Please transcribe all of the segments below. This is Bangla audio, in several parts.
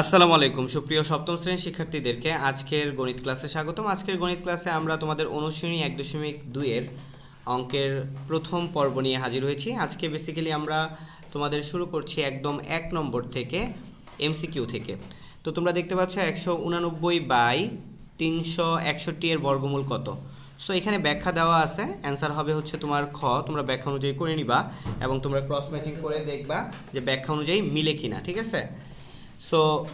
আসসালামু আলাইকুম। সুপ্রিয় সপ্তম শ্রেণির শিক্ষার্থীদেরকে আজকের গণিত ক্লাসে স্বাগতম। আজকের গণিত ক্লাসে আমরা তোমাদের অনুশ্রেণী এক দশমিক দুইয়ের অঙ্কের প্রথম পর্ব নিয়ে হাজির হয়েছি। আজকে বেসিক্যালি আমরা তোমাদের শুরু করছি একদম এক নম্বর থেকে এমসিকিউ থেকে। তো তোমরা দেখতে পাচ্ছ একশো উনানব্বই বাই তিনশো একষট্টি এর বর্গমূল কত? সো এখানে ব্যাখ্যা দেওয়া আছে। অ্যান্সার হবে হচ্ছে তোমার খ। তোমরা ব্যাখ্যা অনুযায়ী করে নিবা এবং তোমরা ক্রস ম্যাচিং করে দেখবা যে ব্যাখ্যা অনুযায়ী মিলে কিনা, ঠিক আছে? সো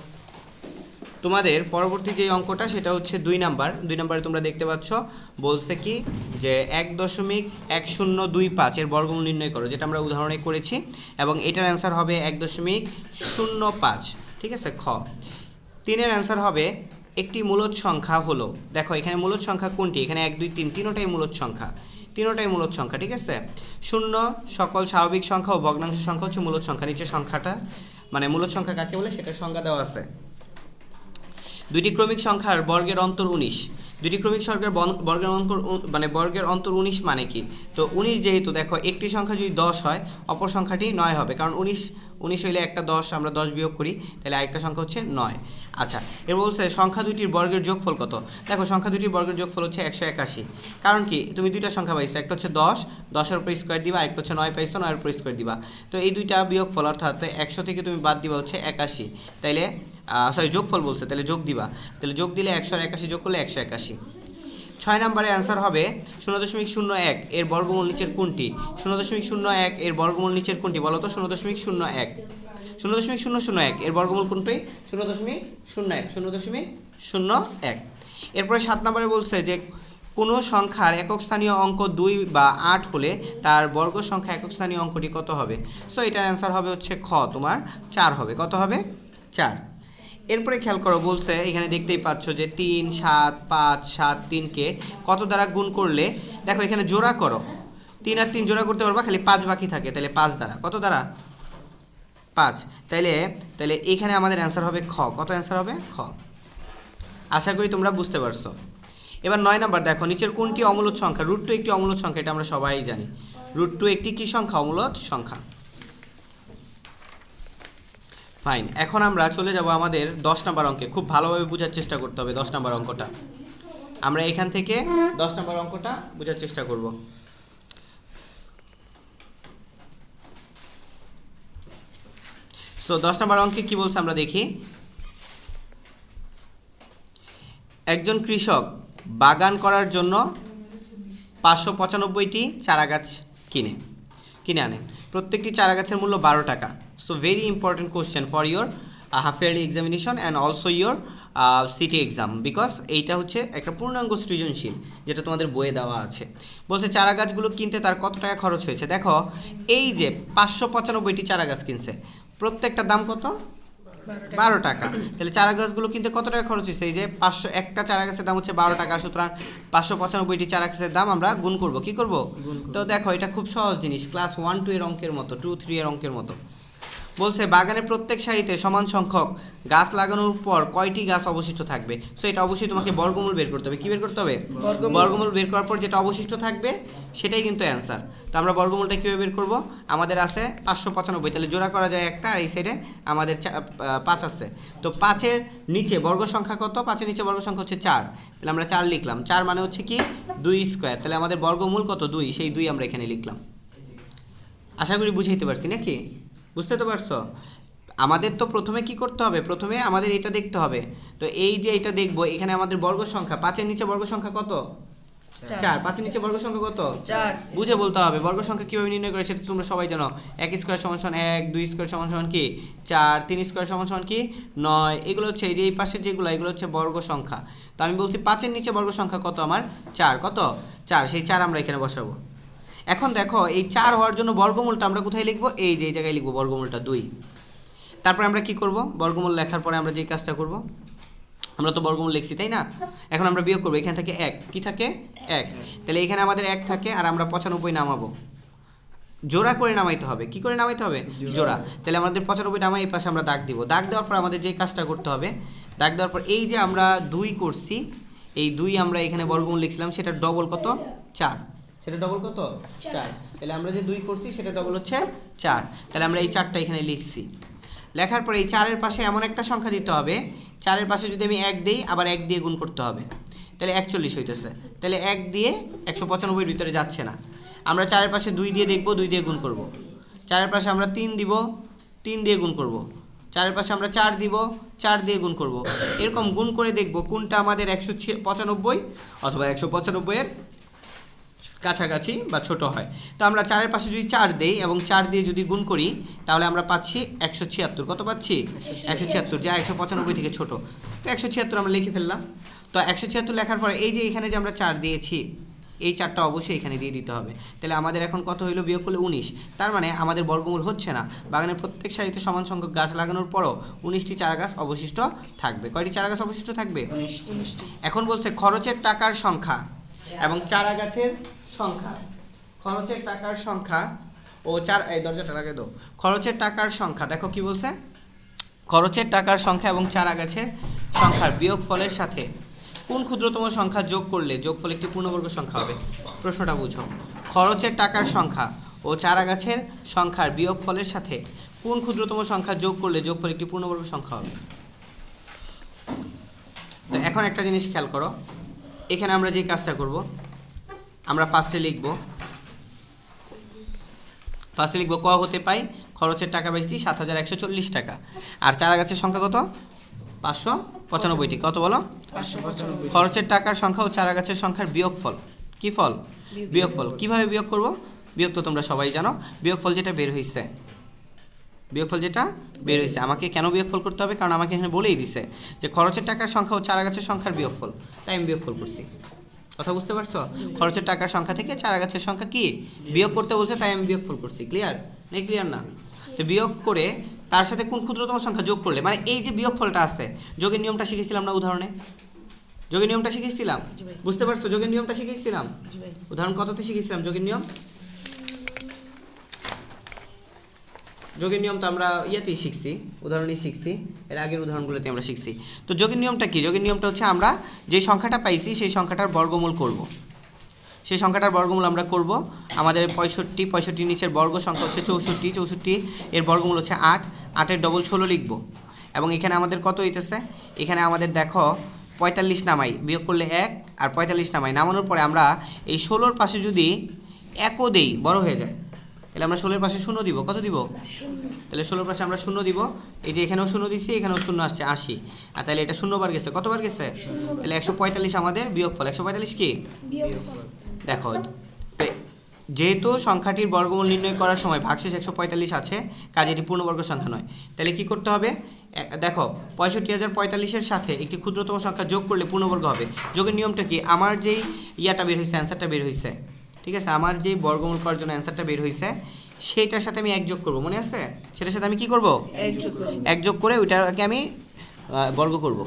তোমাদের পরবর্তী যে অঙ্কটা, সেটা হচ্ছে দুই নাম্বার। দুই নাম্বারে তোমরা দেখতে পাচ্ছ, বলছে কি যে এক দশমিক এক শূন্য দুই পাঁচের বর্গমূল নির্ণয় করো, যেটা আমরা উদাহরণে করেছি, এবং এটার অ্যান্সার হবে এক দশমিক শূন্য পাঁচ। ঠিক আছে? খ। তিনের অ্যান্সার হবে একটি মূলদ সংখ্যা হলো। দেখো, এখানে মূলদ সংখ্যা কোনটি? এখানে এক, দুই, তিন, তিনোটাই মূলদ সংখ্যা। তিনোটাই মূলদ সংখ্যা, ঠিক আছে? শূন্য, সকল স্বাভাবিক সংখ্যা ও ভগ্নাংশ সংখ্যা হচ্ছে মূলদ সংখ্যা। নিচে সংখ্যাটা মানে মূলদ সংখ্যা কাকে বলে? সেটা সংজ্ঞা দেওয়া আছে। দুইটি ক্রমিক সংখ্যার বর্গের অন্তর উনিশ। দুটি ক্রমিক সংখ্যার বর্গের অন্তর মানে বর্গের অন্তর উনিশ মানে কি? তো উনিশ যেহেতু, দেখো, একটি সংখ্যা যদি দশ হয়, অপর সংখ্যাটি নয় হবে। কারণ উনিশ উনিশ হইলে একটা দশ, আমরা দশ বিয়োগ করি, তাহলে আরেকটা সংখ্যা হচ্ছে নয়। আচ্ছা এর বলছে সংখ্যা দুইটির বর্গের যোগফল কত? দেখো, সংখ্যা দুইটির বর্গের যোগফল হচ্ছে একশো একাশি। কারণ কি? তুমি দুইটা সংখ্যা পাইছো, একটা হচ্ছে দশ, দশের উপর স্কোয়ার দিবা, আরেকটা হচ্ছে নয় পাইছো, নয়ের উপর স্কোয়ার দিবা। তো এই দুইটা বিয়োগফল, অর্থাৎ একশো থেকে তুমি বাদ দিবা হচ্ছে একাশি। তাইলে সরি যোগফল বলছে তাহলে যোগ দিবা। তাহলে যোগ দিলে একশো একাশি যোগ করলে একশো একাশি। ছয় নম্বরে অ্যান্সার হবে শূন্য দশমিক শূন্য এক, এর বর্গমূল নিচের কোনটি? শূন্য দশমিক শূন্য এক, এর বর্গমূল নিচের কোনটি? বলো তো শূন্য দশমিক শূন্য এক। শূন্য দশমিক শূন্য শূন্য এক, এর বর্গমূল কোনটি? শূন্য দশমিক শূন্য এক, শূন্য দশমিক শূন্য এক। এরপরে সাত নম্বরে বলছে যে কোনো সংখ্যার একক স্থানীয় অঙ্ক দুই বা আট হলে তার বর্গ সংখ্যা একক স্থানীয় অঙ্কটি কত হবে? সো এটার অ্যান্সার হবে হচ্ছে খ, তোমার চার হবে। কত হবে? চার। এরপরে খেয়াল করো বলছে, এখানে দেখতেই পাচ্ছ যে তিন, সাত, পাঁচ, সাত, তিনকে কত দ্বারা গুণ করলে, দেখো এখানে জোড়া করো। তিন আর তিন জোড়া করতে পারবা, খালি পাঁচ বাকি থাকে, তাহলে পাঁচ দ্বারা। কত দ্বারা? পাঁচ। তাইলে তাহলে এখানে আমাদের অ্যান্সার হবে খ। কত অ্যান্সার হবে? খ। আশা করি তোমরা বুঝতে পারছ। এবার নয় নাম্বার, দেখো, নিচের কোনটি অমূলত সংখ্যা? রুট টু একটি অমূলদ সংখ্যা, এটা আমরা সবাই জানি। রুট টু একটি কি সংখ্যা? অমূলত সংখ্যা। ফাইন এখন আমরা চলে যাব আমাদের দশ নম্বর অঙ্কে। খুব ভালোভাবে বোঝার চেষ্টা করতে হবে দশ নম্বর অঙ্কটা। আমরা এখান থেকে দশ নম্বর অঙ্কটা বোঝার চেষ্টা করব। সো দশ নম্বর অঙ্কে কি বলছে আমরা দেখি। একজন কৃষক বাগান করার জন্য পাঁচশো পঁচানব্বইটি চারা গাছ কিনে কিনে আনেন প্রত্যেকটি চারা গাছের মূল্য বারো টাকা। So very important question for your half yearly examination and also your city exam because এইটা হচ্ছে একটা পূর্ণাঙ্গ সৃজনশীল যেটা তোমাদের বইয়ে দেওয়া আছে। বলছে চারা গাছগুলো কিনতে তার কত টাকা খরচ হয়েছে? দেখো এই যে পাঁচশো পঁচানব্বইটি চারা গাছ কিনছে প্রত্যেকটা দাম কত? বারো টাকা। তাহলে চারা গাছগুলো কিনতে কত টাকা খরচ হয়েছে? এই যে পাঁচশো একটা চারা গাছের দাম হচ্ছে বারো টাকা সুতরাং পাঁচশো পঁচানব্বইটি চারা গাছের দাম আমরা গুণ করব। কি করব। তো দেখো এটা খুব সহজ জিনিস। ক্লাস ওয়ান টু এর অঙ্কের মতো টু থ্রি এর অঙ্কের মতো। বলছে বাগানে প্রত্যেক সারিতে সমান সংখ্যক গাছ লাগানোর পর কয়টি গাছ অবশিষ্ট থাকবে? সো এটা অবশ্যই তোমাকে বর্গমূল বের করতে হবে। কি বের করতে হবে? বর্গমূল। বের করার পর যেটা অবশিষ্ট থাকবে সেটাই কিন্তু অ্যান্সার তো আমরা বর্গমূলটা কীভাবে বের করব? আমাদের আছে পাঁচশো পঁচানব্বই। তাহলে জোড়া করা যায় একটা আর এই সাইডে আমাদের পাঁচ আছে। তো পাঁচের নিচে বর্গ সংখ্যা কত? পাঁচের নিচে বর্গ সংখ্যা হচ্ছে চার। তাহলে আমরা চার লিখলাম। চার মানে হচ্ছে কি? দুই স্কোয়ার তাহলে আমাদের বর্গমূল কত? দুই। সেই দুই আমরা এখানে লিখলাম। আশা করি বুঝাইতে পারছি নাকি? বুঝতে তো পারছ? আমাদের তো প্রথমে কি করতে হবে? প্রথমে আমাদের এটা দেখতে হবে। তো এই যে এটা দেখব এখানে আমাদের বর্গ সংখ্যা পাঁচের নিচে বর্গ সংখ্যা কত? চার। পাঁচের নিচে বর্গ সংখ্যা কত? চার। বুঝে বলতে হবে বর্গ সংখ্যা কীভাবে নির্ণয় করে সেটা তোমরা সবাই জানো। এক স্কোয়ার সমান সমান এক দুই স্কোয়ার সমান সমান কি? চার তিন স্কোয়ার সমান সমান কি? নয়। এগুলো হচ্ছে এই যে এই পাশের যেগুলো এগুলো হচ্ছে বর্গ সংখ্যা। তো আমি বলছি পাঁচের নিচে বর্গ সংখ্যা কত আমার? চার। কত? চার। সেই চার আমরা এখানে বসাবো। এখন দেখো এই চার হওয়ার জন্য বর্গমূলটা আমরা কোথায় লিখব? এই যে এই জায়গায় লিখব বর্গমূলটা দুই। তারপরে আমরা কি করব? বর্গমূল লেখার পরে আমরা যে কাজটা করব আমরা তো বর্গমূল লিখছি তাই না? এখন আমরা বিয়োগ করব এখান থেকে এক। কি থাকে? এক। তাহলে এখানে আমাদের এক থাকে আর আমরা পঁচানব্বই নামাবো। জোড়া করে নামাইতে হবে। কি করে নামাইতে হবে? জোড়া। তাহলে আমাদের পঁচানব্বই নামাই এই পাশে আমরা দাগ দিব। দাগ দেওয়ার পর আমাদের যে কাজটা করতে হবে দাগ দেওয়ার পর এই যে আমরা দুই করছি এই দুই আমরা এখানে বর্গমূল লিখছিলাম সেটা ডবল কত? চার। সেটা ডবল কত? চার। তাহলে আমরা যে দুই করছি সেটা ডবল হচ্ছে চার। তাহলে আমরা এই চারটা এখানে লিখছি। লেখার পরে এই চারের পাশে এমন একটা সংখ্যা দিতে হবে চারের পাশে যদি আমি এক দিই আবার এক দিয়ে গুণ করতে হবে। তাহলে একচল্লিশ হইতেছে। তাহলে এক দিয়ে একশো পঁচানব্বইয়ের ভিতরে যাচ্ছে না। আমরা চারের পাশে দুই দিয়ে দেখব দুই দিয়ে গুণ করব। চারের পাশে আমরা তিন দিব তিন দিয়ে গুণ করব। চারের পাশে আমরা চার দিব চার দিয়ে গুণ করব। এরকম গুণ করে দেখব কোনটা আমাদের একশো পঁচানব্বই অথবা একশো পঁচানব্বইয়ের কাছাকাছি বা ছোট হয়। তো আমরা চারের পাশে যদি চার দেই এবং চার দিয়ে যদি গুণ করি তাহলে আমরা পাচ্ছি একশো ছিয়াত্তর। কত পাচ্ছি? একশো ছিয়াত্তর যা একশো পঁচানব্বই থেকে ছোট। তো একশো ছিয়াত্তর আমরা লিখে ফেললাম। তো একশো ছিয়াত্তর লেখার পরে এই যে এখানে যে আমরা চার দিয়েছি এই চারটা অবশ্যই এখানে দিয়ে দিতে হবে। তাহলে আমাদের এখন কত হইল? বিয়োগ করলে উনিশ। তার মানে আমাদের বর্গমূল হচ্ছে না। বাগানের প্রত্যেক সারিতে সমান সংখ্যক গাছ লাগানোর পরও উনিশটি চারা গাছ অবশিষ্ট থাকবে। কয়টি চারা গাছ অবশিষ্ট থাকবে? এখন বলছে খরচের টাকার সংখ্যা এবং চারা গাছের সংখ্যা। খরচের টাকার সংখ্যা ও চার, এই দরজাটা লাগে দাও। খরচের টাকার সংখ্যা, দেখো কি বলছে? খরচের টাকার সংখ্যা এবং চারা গাছের সংখ্যার বিয়োগ ফলের সাথে কোন ক্ষুদ্রতম সংখ্যা যোগ করলে যোগফল একটি পূর্ণবর্গ সংখ্যা হবে? প্রশ্নটা বুঝো। খরচের টাকার সংখ্যা ও চারা গাছের সংখ্যার বিয়োগ ফলের সাথে কোন ক্ষুদ্রতম সংখ্যা যোগ করলে যোগফল একটি পূর্ণবর্গ সংখ্যা হবে? এখন একটা জিনিস খেয়াল করো। এখানে আমরা যে কাজটা করব আমরা ফার্স্টে লিখব। ফার্স্টে লিখব ক হতে পাই খরচের টাকা পাইছি সাত হাজার একশো চল্লিশ টাকা। আর চারা গাছের সংখ্যা কত? পাঁচশো পঁচানব্বইটি। কত বলো? খরচের টাকার সংখ্যা ও চারা গাছের সংখ্যার বিয়োগফল। কি ফল? বিয়োগফল। কীভাবে বিয়োগ করব? বিয়োগ তো তোমরা সবাই জানো। বিয়োগফল যেটা বের হয়েছে বিয়োগফল যেটা বের হয়েছে আমাকে কেন বিয়োগফল করতে হবে? কারণ আমাকে এখানে বলেই দিছে যে খরচের টাকার সংখ্যা ও চারা গাছের সংখ্যার বিয়োগফল। তাই আমি বিয়োগফল করছি। কথা বুঝতে পারছ? খরচের টাকার সংখ্যা থেকে চারা গাছের সংখ্যা কি? বিয়োগ করতে বলছে তাই আমি বিয়োগ ফুল করছি। ক্লিয়ার নেই ক্লিয়ার না? তো বিয়োগ করে তার সাথে কোন ক্ষুদ্রতম সংখ্যা যোগ করলে? মানে এই যে বিয়োগ ফলটা আছে যোগের নিয়মটা শিখেছিলাম না উদাহরণে? যোগের নিয়মটা শিখেছিলাম? বুঝতে পারছ? যোগের নিয়মটা শিখেছিলাম? উদাহরণ কততে শিখেছিলাম? যোগের নিয়ম? যোগের নিয়ম তো আমরা ইয়েতেই শিখছি, উদাহরণেই শিখছি, এর আগের উদাহরণগুলোতে আমরা শিখছি। তো যোগের নিয়মটা কি? যোগের নিয়মটা হচ্ছে আমরা যে সংখ্যাটা পাইছি সেই সংখ্যাটার বর্গমূল করব। সেই সংখ্যাটার বর্গমূল আমরা করব। আমাদের পঁয়ষট্টি পঁয়ষট্টি নিচের বর্গ সংখ্যা হচ্ছে চৌষট্টি চৌষট্টি এর বর্গমূল হচ্ছে আট, আটের ডবল ষোলো লিখব। এবং এখানে আমাদের কত হইতেছে? এখানে আমাদের দেখো, পঁয়তাল্লিশ নামাই, বিয়োগ করলে এক আর পঁয়তাল্লিশ নামাই। নামানোর পরে আমরা এই ষোলোর পাশে যদি একও দেই, বড় হয়ে যায়। তাহলে আমরা ষোলোর পাশে শূন্য দিব। কত দিব? তাহলে ষোলোর পাশে আমরা শূন্য দিব। এটি এখানেও শূন্য দিচ্ছি এখানেও শূন্য আসছে, আশি। আর তাহলে এটা শূন্যবার গেছে। কতবার গেছে? তাহলে একশো পঁয়তাল্লিশ আমাদের বিয়োগ ফল একশো পঁয়তাল্লিশ কি? দেখো যেহেতু সংখ্যাটির বর্গমূল নির্ণয় করার সময় ভাগশেষ একশো পঁয়তাল্লিশ আছে, কাজে এটি পূর্ণবর্গ সংখ্যা নয়। তাহলে কি করতে হবে? দেখো, পঁয়ষট্টি হাজার পঁয়তাল্লিশের সাথে একটি ক্ষুদ্রতম সংখ্যা যোগ করলে পূর্ণবর্গ হবে। যোগের নিয়মটা কি? আমার যেই ইয়াটা বের হয়েছে অ্যান্সারটা বের হয়েছে। ঠিক আছে? আমার যেই বর্গমূল করার জন্য অ্যান্সারটা বের হয়েছে সেইটার সাথে আমি এক যোগ করব মনে আছে? সেটার সাথে আমি কি করব? এক যোগ করুন। এক যোগ করে ওইটাকে আমি বর্গ করব।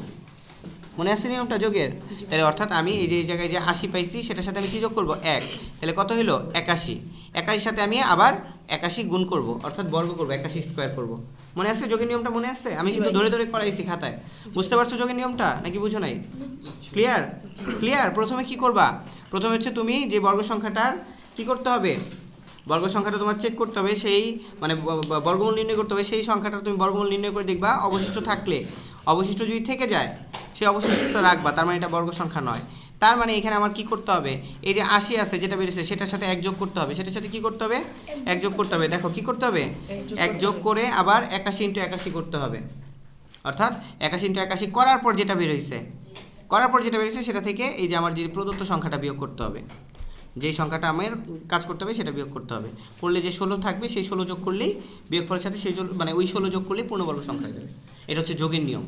মনে আছে নিয়মটা যোগের? তাহলে অর্থাৎ আমি এই যে জায়গায় যে আশি পাইছি সেটার সাথে আমি কি যোগ করব? এক। তাহলে কত হলো একাশি। একাশির সাথে আমি আবার একাশি গুণ করব অর্থাৎ বর্গ করব একাশি স্কোয়ার করব। মনে আছে যোগের নিয়মটা মনে আছে? আমি কিন্তু ধরে ধরে করাইছি খাতায়। বুঝতে পারছ যোগের নিয়মটা নাকি বুঝো নাই? ক্লিয়ার ক্লিয়ার প্রথমে কি করবা? প্রথমে হচ্ছে তুমি যে বর্গ সংখ্যাটার কি করতে হবে? বর্গ সংখ্যাটা তোমার চেক করতে হবে, সেই মানে বর্গমূল নির্ণয় করতে হবে, সেই সংখ্যাটা তুমি বর্গমূল নির্ণয় করে দেখবা, অবশিষ্ট থাকলে। অবশিষ্ট যদি থেকে যায় সেই অবশিষ্টটা রাখবা, তার মানে এটা বর্গ সংখ্যা নয়। তার মানে এখানে আমার কি করতে হবে? এই যে আশি আছে, যেটা বেরিয়েছে, সেটার সাথে এক যোগ করতে হবে। সেটার সাথে কি করতে হবে? এক যোগ করতে হবে। দেখো, কি করতে হবে? এক যোগ এক করতে যোগ হবে। করে আবার একাশি ইন্টু একাশি করতে হবে। অর্থাৎ একাশি ইন্টু একাশি করার পর যেটা বের করার পর যেটা বেরিয়েছে সেটা থেকে এই যে আমার যে প্রদত্ত সংখ্যাটা বিয়োগ করতে হবে, যেই সংখ্যাটা আমার কাজ করতে হবে সেটা বিয়োগ করতে হবে। করলে যে ষোলো থাকবে সেই ষোলো যোগ করলেই বিয়োগফলের সাথে সেই মানে ওই ষোলো যোগ করলেই পূর্ণবর্গ সংখ্যা যাবে। এটা হচ্ছে যোগের নিয়ম।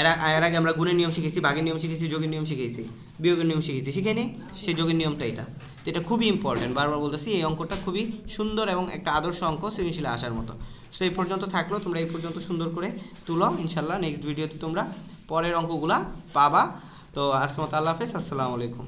এরা এর আগে আমরা গুণের নিয়ম শিখেছি, বাঘের নিয়ম শিখেছি, যোগের নিয়ম শিখেছি, বিয়োগের নিয়ম শিখেছি। শিখেনি সেই যোগের নিয়মটা এটা। তো এটা খুবই ইম্পর্টেন্ট বারবার বলতেছি, এই অঙ্কটা খুবই সুন্দর এবং একটা আদর্শ অঙ্ক সৃজনশীলে আসার মতো। সো এই পর্যন্ত থাকল, তোমরা এই পর্যন্ত সুন্দর করে তুলো। ইনশাল্লাহ নেক্সট ভিডিওতে তোমরা পরের অঙ্কগুলা পাবা। তো আজকের মতো আল্লাহ হাফেজ আসসালামু আলাইকুম।